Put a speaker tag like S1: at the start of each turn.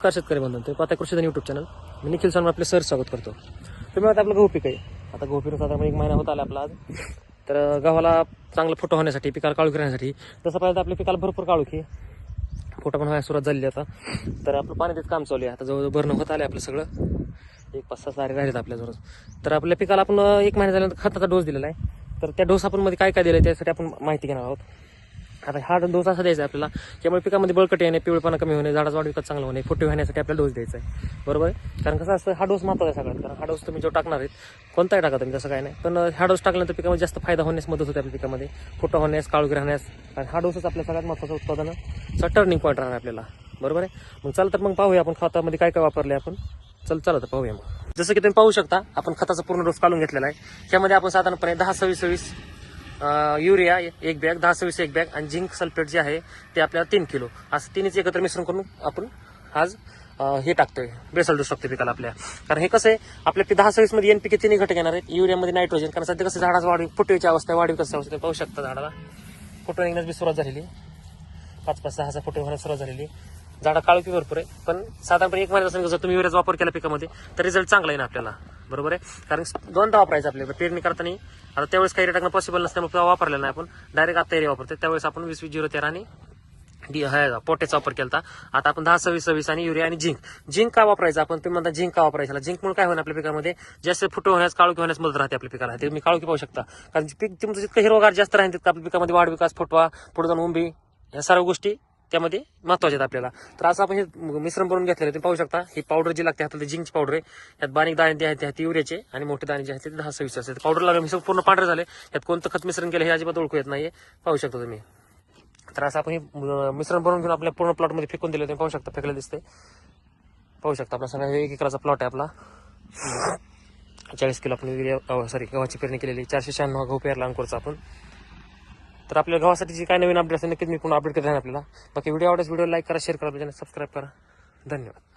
S1: नमस्कार शेतकरी बंधू ते पाहता कृषीधन युट्यूब चॅनल मी निखिल सर आपले सर स्वागत करतो. तुम्ही आता आपलं गहू पीक आहे. आता गहू पिकून साधारण एक महिना होत आला आपला आज. तर गव्हाला चांगलं फोटो होण्यासाठी पिकाला काळू करण्यासाठी तसं पाहिजे आपल्या पिकाला भरपूर काळू की फोटो पण व्हायला सुरुवात झालेली आता. तर आपलं पाणी देत काम चालू आहे. आता जवळजवळ भरणं होत आलं आपलं सगळं. एक पाच सहा सारे राहिलेत आपल्याजवळ तर आपल्या पिकाला आपण एक महिना झाल्यानंतर खताचा डोस दिलेला आहे. तर त्या डोस आपण मध्ये काय काय दिलं आहे त्यासाठी आपण माहिती घेणार आहोत. आता हा डोस असा द्यायचा आहे आपल्याला त्यामुळे पिकामध्ये बळकट येणे पिवळपणा कमी होणे झाडाचा वाढ विकत चांगला होणे फुटे होण्यासाठी आपल्याला डोस द्यायचा आहे. बरोबर आहे? कारण कसं असतं हा डोस महत्त्वाचा आहे सगळ्यात कारण हा डोस तुम्ही जो टाकणार आहेत कोणताही टाका तुम्ही तसं काय नाही. पण हा डोस टाकल्यानंतर पिकामध्ये जास्त फायदा होण्यास मदत होते आपल्या पिकामध्ये. फुटं होण्यास काळू राहण्यास आणि हा डोसच आपल्या सगळ्यात महत्त्वाचं उत्पादन टर्निंग पॉईंट राहणार आपल्याला. बरोबर आहे? मग चल तर मग पाहूया आपण खतामध्ये काय काय वापरले आपण. चल चला तर पाहूया मग. जसं की तुम्ही पाहू शकता आपण खताचा पूर्ण डोस काढून घेतलेला आहे. त्यामध्ये आपण साधारणपणे दहा सव्वीस सव्वीस युरिया एक बॅग दहा सव्वीस एक बॅग आणि झिंक सल्फेट जे आहे ते आपल्याला तीन किलो. असं तिन्हीच एकत्र मिश्रण करून आपण आज हे टाकतोय. बेसल डोस शकतो पिकाला आपल्या. कारण हे कसं आहे आपल्या पी- दहा सव्वीसमध्ये एनपीके तिन्ही घटक येणार आहेत. युरियामध्ये नायट्रोजन कारण सध्या कसं झाडाचं वाढ फुटवीची अवस्था वाढवी कसं अवस्था पाहू शकता झाडाला. फोटो निघण्यास बी सुरुवात झालेली. पाच पाच सहा सहा फोटो होण्यास सुरुवात झालेली. झाडं काळोखी भरपूर आहे. पण साधारणपणे एक महिन्याचा जर तुम्ही युरियाचा वापर केला पिकामध्ये तर रिझल्ट चांगला येईल आपल्याला. बरोबर आहे? कारण दोनदा वापरायचं आपल्याला. पेरणी करताना आता त्यावेळेस काही टाकणं पॉसिबल नसल्यामुळे तेव्हा वापरलेलं नाही आपण. डायरेक्ट आता एरिया वापरतो त्यावेळेस आपण वीस वीस झिरो तेरा आणि डी पोट्याचा वापर केला आता आपण दहा सव्वीस सव्वीस आणि युरिया आणि झिंक. झिंक का वापरायचं? आपण तुम्ही म्हणता झिंक का वापरायचं? झिंकमुळे काय होणार आपल्या पिकामध्ये? जास्त फुटो होण्यास काळोखी होण्यास मदत राहते आपल्या पिकाला. ते तुम्ही काळोखी पाहू शकता. कारण पीक तुमचं जितकं हिरवगार जास्त राहील तितकं आपल्या पिकामध्ये वाढ विकास फुटवा पुढे जाऊन उंबी या सर्व गोष्टी त्यामध्ये महत्त्वाचे आहेत आपल्याला. तर असं आपण हे मिश्रण करून घेतलेलं तुम्ही पाहू शकता ही पावडर जी लागते हाताला जिंकची पावडर आहे. यात बारीक दाणे जे आहेत ते युरियाचे आणि मोठे दाणे जे आहेत ते दहा सव्वीस असतात पावडर लागले मिश्रण पूर्ण पांढरे झाले यात कोणतं खत मिश्रण केलं हे अजिबात ओळखू येत नाही पाहू शकता तुम्ही. तर असं आपण हे मिश्रण बनवून घेऊन आपल्या पूर्ण प्लॉटमध्ये फेकून दिलं तुम्ही पाहू शकता फेकलं दिसते पाहू शकता आपला सगळा एक एकराचा प्लॉट आहे आपला. चाळीस किलो आपण युरिया सॉरी गव्हाची पेरणी केलेली चारशे शहाण्णव गहू पेरला अंकुरचा आपण. तर आपल्या गावासाठी जे काय नवीन अपडेट असेल नक्कीच मी पुन्हा अपडेट करत. राहीन आपल्याला. बाकी व्हिडिओ आवडेस व्हिडिओ लाईक करा शेअर करा सबस्क्राईब करा. धन्यवाद.